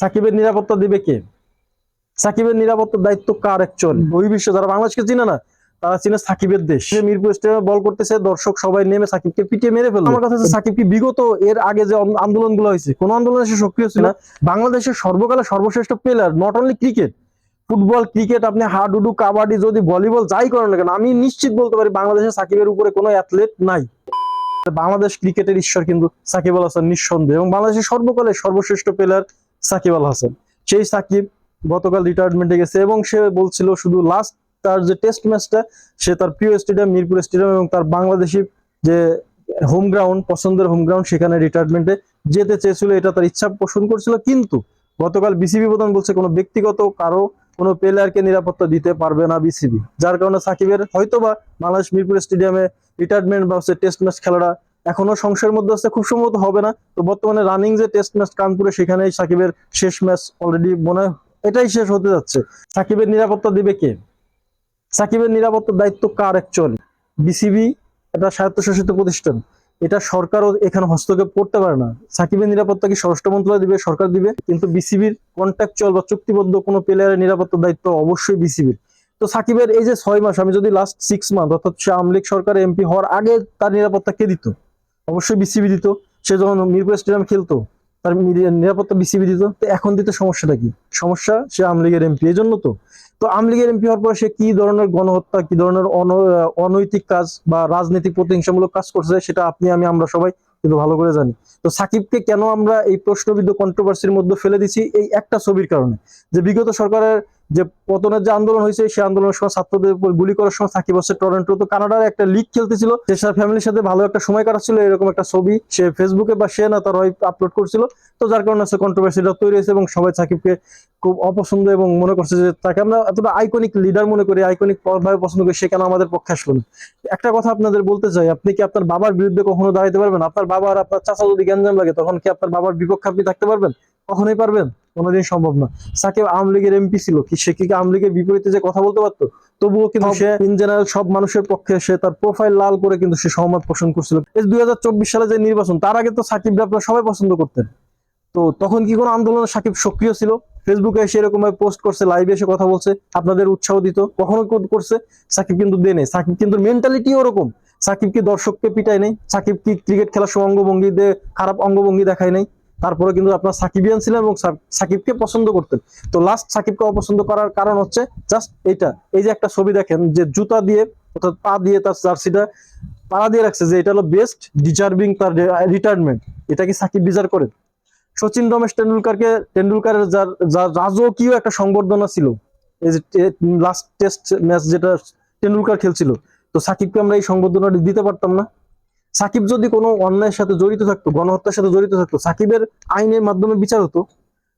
সাকিবের নিরাপত্তা দিবে কে? সাকিবের নিরাপত্তার দায়িত্ব কার অ্যাকচুয়ালি বহির্বিশ্ব যারা বাংলাদেশকে চিনে না, তারা চিনে সাকিবের দেশ। মিরপুর স্টেডিয়ামে বল করতেছে, দর্শক সবাই নেমে সাকিবকে পিটিয়ে মেরে ফেলল। আমার কথা সাকিব কি বিগত এর আগে যে আন্দোলনগুলো হয়েছে, কোন আন্দোলনে সে সক্রিয় ছিল বাংলাদেশের সর্বকালের সর্বশ্রেষ্ঠ player not only cricket football cricket আপনি হাডুডু, কাবাডি, যদি ভলিবল যাই করেন না কেন, আমি নিশ্চিত বলতে পারি বাংলাদেশের সাকিবের উপরে কোনো অ্যাথলেট নাই। বাংলাদেশ ক্রিকেটের ঈশ্বর কিন্তু সাকিব আল হাসান নিঃসন্দেহ এবং বাংলাদেশের সর্বকালের সর্বশ্রেষ্ঠ প্লেয়ার সাকিব আল হাসান। সেই সাকিব গতকাল রিটায়ারমেন্টে গেছে এবং সে বলছিল শুধু লাস্ট তার যে টেস্ট ম্যাচটা সে তার প্রিয় স্টেডিয়াম মিরপুর স্টেডিয়াম এবং তার বাংলাদেশি যে হোম গ্রাউন্ড পছন্দের হোম গ্রাউন্ড সেখানে রিটায়ারমেন্টে যেতে চেয়েছিল, এটা তার ইচ্ছা পোষণ করছিল। কিন্তু গতকাল বিসিবি প্রধান বলছে কোনো ব্যক্তিগত, কারও কোনো প্লেয়ারকে নিরাপত্তা দিতে পারবে না বিসিবি যার কারণে সাকিবের হয়তোবা বাংলাদেশ মিরপুর স্টেডিয়ামে রিটায়ারমেন্ট বা টেস্ট ম্যাচ খেলাটা এখনও সংশয়ের মধ্যে আছে, খুব সম্ভবত হবে না। তো বর্তমানে রানিং যে টেস্ট ম্যাচ কানপুরে, সেখানেই সাকিবের শেষ ম্যাচ অলরেডি মনে এটাই শেষ হতে যাচ্ছে। সাকিবের নিরাপত্তা দিবে কে? সাকিবের নিরাপত্তার দায়িত্ব কার অ্যাকচুয়ালি বিসিবি এটা স্বায়ত্তশাসিত প্রতিষ্ঠান। এটা সরকারও এখানে হস্তক্ষেপ করতে পারে না। সাকিবের নিরাপত্তা কি স্বরাষ্ট্র মন্ত্রণালয় দিবে? সরকার দিবে। কিন্তু বিসিবির কন্ট্রাকচুয়াল বা চুক্তিবদ্ধ কোনো প্লেয়ারের নিরাপত্তার দায়িত্ব অবশ্যই বিসিবির তো সাকিবের এই যে ছয় মাস, আমি যদি লাস্ট সিক্স মান্থ অর্থাৎ আওয়ামী লীগ সরকার এমপি হওয়ার আগে তার নিরাপত্তা কে দিত? অবশ্যই বিসিবি দিত। সে যখন মিরপুর স্টেডিয়াম খেলতো, তার নিরাপত্তা বিসিবি দিত। তো এখন দিতে সমস্যাটা কি? সমস্যা, সে আওয়ামী লীগের এমপি এই জন্য তো। তো আওয়ামী লীগের এমপি হওয়ার পর সে কি ধরনের গণহত্যা, কি ধরনের অন- অনৈতিক কাজ বা রাজনৈতিক প্রতিহিংসামূলক কাজ করছে, সেটা আপনি, আমি, আমরা সবাই কিন্তু ভালো করে জানি। তো সাকিবকে কেন আমরা এই প্রশ্নবিদ্ধ কন্ট্রোভার্সির মধ্যে ফেলে দিছি? এই একটা ছবির কারণে। যে বিগত সরকারের যে পতনের যে আন্দোলন হয়েছে, সেই আন্দোলনের সময় ছাত্রদের উপর গুলি করার সময় সাকিব হচ্ছে টরেন্টো তো কানাডার একটা লিগ খেলতেছিল, সে ফ্যামিলির সাথে ভালো একটা সময় কাটাচ্ছিল, এরকম একটা ছবি সে ফেসবুকে বা সে না তার আপলোড করছিল। তো যার কারণে হচ্ছে কন্ট্রোভার্সিটা তৈরি হয়েছে এবং সবাই সাকিবকে খুব অপছন্দ এবং মনে করছে যে তাকে আমরা এতটা আইকনিক লিডার মনে করি আইকনিক ভাবে পছন্দ করি, সে কেন আমাদের পক্ষে আসলো না? একটা কথা আপনাদের বলতে চাই, আপনি কি আপনার বাবার বিরুদ্ধে কখনো দাঁড়াইতে পারবেন? আপনার বাবা আর আপনার চাচা যদি গ্যাঞ্জাম লাগে, তখন কি আপনার বাবার বিপক্ষে আপনি থাকতে পারবেন? কখনোই পারবেন? কোনোদিন সম্ভব না। সাকিব আওয়ামী লীগের এমপি ছিল কি সে কি আওয়ামী লীগের বিপরীতে যে কথা বলতে পারতো? তবুও কিন্তু সে ইন জেনারেল সব মানুষের পক্ষে সে তার প্রোফাইল লাল করে কিন্তু সে সহমত পোষণ করছিল। দুই সালে যে নির্বাচন তার আগে তো সাকিব আপনারা সবাই পছন্দ করতেন। তো তখন কি কোনো আন্দোলনে সাকিব সক্রিয় ছিল? ফেসবুকে এসে এরকম ভাবে পোস্ট করছে লাইভে এসে কথা বলছে আপনাদের উৎসাহ দিত। কখনো করছে? সাকিব কিন্তু দেয় নেই। সাকিব কিন্তু মেন্টালিটি ওরকম। সাকিব কি দর্শককে পিটায় নেই? সাকিব কি ক্রিকেট খেলার সময় অঙ্গভঙ্গি দিয়ে খারাপ অঙ্গভঙ্গি দেখায় নাই? তারপরে কিন্তু আপনার সাকিবিয়ান ছিলেন এবং সাকিবকে পছন্দ করতেন। তো লাস্ট সাকিবকে অপছন্দ করার কারণ হচ্ছে জাস্ট এইটা। এই যে একটা ছবি দেখেন, যে জুতা দিয়ে, অর্থাৎ পা দিয়ে তার জার্সিটা পাড়া দিয়ে রাখছে, যে এটা হলো বেস্ট ডিজার্ভিং তার রিটায়ারমেন্ট এটা কি সাকিব ডিজার্ভ করে সচিন রমেশ টেন্ডুলকারকে টেন্ডুলকারের যার যার রাজকীয় একটা সংবর্ধনা ছিল। এই যে লাস্ট টেস্ট ম্যাচ যেটা টেন্ডুলকার খেলছিল। তো সাকিবকে আমরা এই সংবর্ধনাটি দিতে পারতাম না। সাকিব যদি কোনো অন্যায়ের সাথে জড়িত থাকতো, গণহত্যার সাথে জড়িত থাকতো, সাকিবের আইনের মাধ্যমে বিচার হতো,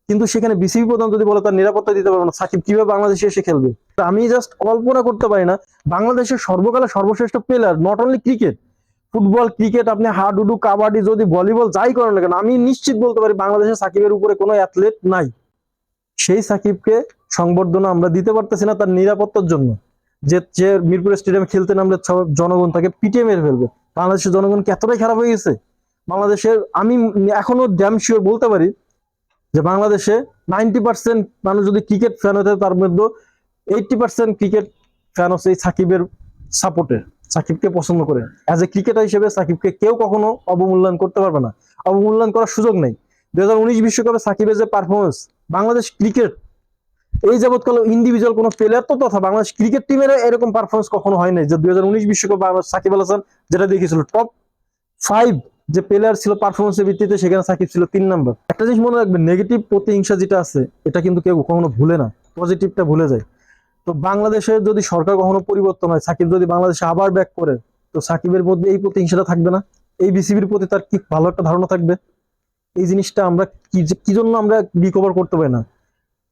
কিন্তু সেখানে বিসিবি প্রধান যদি বলে তার নিরাপত্তা দিতে পারবে না, সাকিব কীভাবে বাংলাদেশে এসে খেলবে? আমি জাস্ট কল্পনা করতে পারি না, বাংলাদেশের সর্বকালের সর্বশ্রেষ্ঠ player not only cricket football cricket আপনি হাডুডু, কাবাডি, যদি ভলিবল যাই করেন না কেন, আমি নিশ্চিত বলতে পারি বাংলাদেশের সাকিবের উপরে কোনো অ্যাথলেট নাই। সেই সাকিবকে সংবর্ধনা আমরা দিতে পারতেছি না তার নিরাপত্তার জন্য। যে যে মিরপুর স্টেডিয়ামে খেলতে নামলে জনগণ তাকে পিটিয়ে মেরে ফেলবে। বাংলাদেশের জনগণ কি এতটাই খারাপ হয়ে গেছে? বাংলাদেশের, আমি এখনও ড্যাম শিওর বলতে পারি যে বাংলাদেশে নাইনটি পার্সেন্ট মানুষ যদি ক্রিকেট ফ্যান হতে তার মধ্যে এইটটি পার্সেন্ট ক্রিকেট ফ্যান হচ্ছে এই সাকিবের সাপোর্টে সাকিবকে পছন্দ করে। অ্যাজ এ ক্রিকেটার হিসেবে সাকিবকে কেউ কখনো অবমূল্যায়ন করতে পারবে না। অবমূল্যায়ন করার সুযোগ নেই। দু হাজার উনিশ বিশ্বকাপে সাকিবের যে পারফরমেন্স বাংলাদেশ ক্রিকেট এই যাবৎকাল ইন্ডিভিজুয়াল কোনো প্লেয়ার তো তথা বাংলাদেশ ক্রিকেট টিমের এরকম পারফরমেন্স কখনো হয় নাই। যে দুই বিশ্বকাপ বাংলাদেশ সাকিব আল হাসান যেটা দেখিয়েছিল টপ ফাইভ যে প্লেয়ার ছিল পারফরমেন্সের ভিত্তিতে, সেখানে সাকিব ছিল তিন নাম্বার একটা জিনিস মনে রাখবেন নেগেটিভ প্রতিহিংসা যেটা আছে, এটা কিন্তু কেউ কখনো ভুলে না। পজিটিভটা ভুলে যায়। তো বাংলাদেশের যদি সরকার কখনো পরিবর্তন হয়, সাকিব যদি বাংলাদেশে আবার ব্যাক করে, তো সাকিবের মধ্যে এই প্রতিহিংসাটা থাকবে না। এই বিসিবির প্রতি তার কি ভালো একটা ধারণা থাকবে? এই জিনিসটা আমরা কি জন্য আমরা রিকভার করতে পারি না?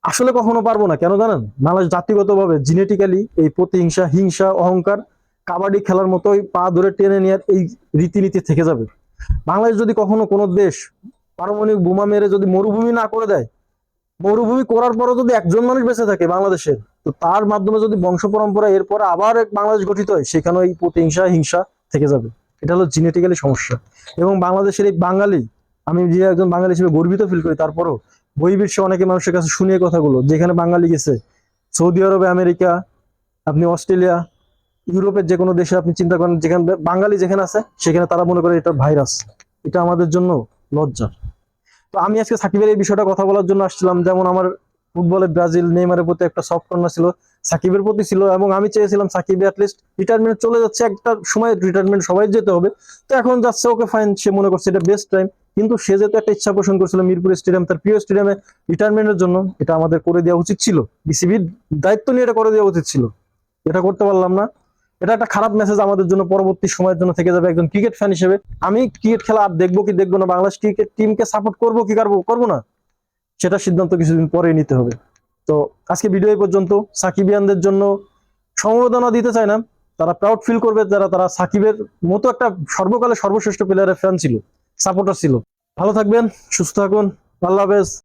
আসলে কখনো পারব না, কেন জানেন? বাংলাদেশ জাতিগতভাবে জিনেটিক্যালি এই প্রতিহিংসা, হিংসা, অহংকার, কাবাডি খেলার মতোই পা ধরে টেনে নেওয়ার এই রীতিনীতি থেকে যাবে। বাংলাদেশ যদি কখনো কোনো দেশ পারমাণবিক বোমা মেরে যদি মরুভূমি না করে দেয়, মরুভূমি করার পরও যদি একজন মানুষ বেঁচে থাকে বাংলাদেশের, তো তার মাধ্যমে যদি বংশ পরম্পরা এরপরে আবার এক বাংলাদেশ গঠিত হয় সেখানে এই প্রতিহিংসা, হিংসা থেকে যাবে। এটা হলো জিনেটিক্যালি সমস্যা। এবং বাংলাদেশের এই বাঙালি, আমি যে একজন বাঙালি হিসেবে গর্বিত ফিল করি, তারপরও বহির্বিশ্বে অনেকে মানুষের কাছে শুনিয়ে কথাগুলো, যেখানে বাঙালি গেছে, সৌদি আরবে, আমেরিকা, আপনি অস্ট্রেলিয়া, ইউরোপের যে কোনো দেশে আপনি চিন্তা করেন, যেখানে বাঙালি যেখানে আছে, সেখানে তারা মনে করে এটা ভাইরাস। এটা আমাদের জন্য লজ্জা। তো আমি আজকে সাকিবের এই বিষয়টা কথা বলার জন্য আসছিলাম, যেমন আমার ফুটবলে ব্রাজিল নেইমারের প্রতি একটা সফট কর্নার ছিল, সাকিবের প্রতি ছিল, এবং আমি চেয়েছিলাম সাকিব অ্যাটলিস্ট রিটায়ারমেন্ট চলে যাচ্ছে, একটা সময় রিটায়ারমেন্ট সবাই যেতে হবে। তো এখন যাচ্ছে ওকে ফাইন সে মনে করছে এটা বেস্ট টাইম কিন্তু সে যেহেতু একটা ইচ্ছা পোষণ করছিল মিরপুর স্টেডিয়াম, তার প্রিয় স্টেডিয়ামে রিটায়ারমেন্টের জন্য এটা আমাদের করে দেওয়া উচিত ছিল। বিসিবির দায়িত্ব নিয়ে এটা করে দেওয়া উচিত ছিল। এটা করতে পারলাম না। এটা একটা খারাপ মেসেজ আমাদের জন্য পরবর্তী সময়ের জন্য থেকে যাবে একজন ক্রিকেট ফ্যান হিসেবে। আমি ক্রিকেট খেলা আর দেখব কি দেখব না, বাংলাদেশ ক্রিকেট টিমকে সাপোর্ট করব কি করব করব না, সেটা সিদ্ধান্ত কিছুদিন পরে নিতে হবে। তো আজকে ভিডিও এই পর্যন্ত। সাকিবিয়ানদের জন্য সমবেদনা দিতে চায় না। তারা প্রাউড ফিল করবে যারা, তারা সাকিবের মতো একটা সর্বকালে সর্বশ্রেষ্ঠ প্লেয়ারের ফ্যান ছিল সাপোর্টার ছিল। ভালো থাকবেন সুস্থ থাকুন। আল্লাহ হাফেজ।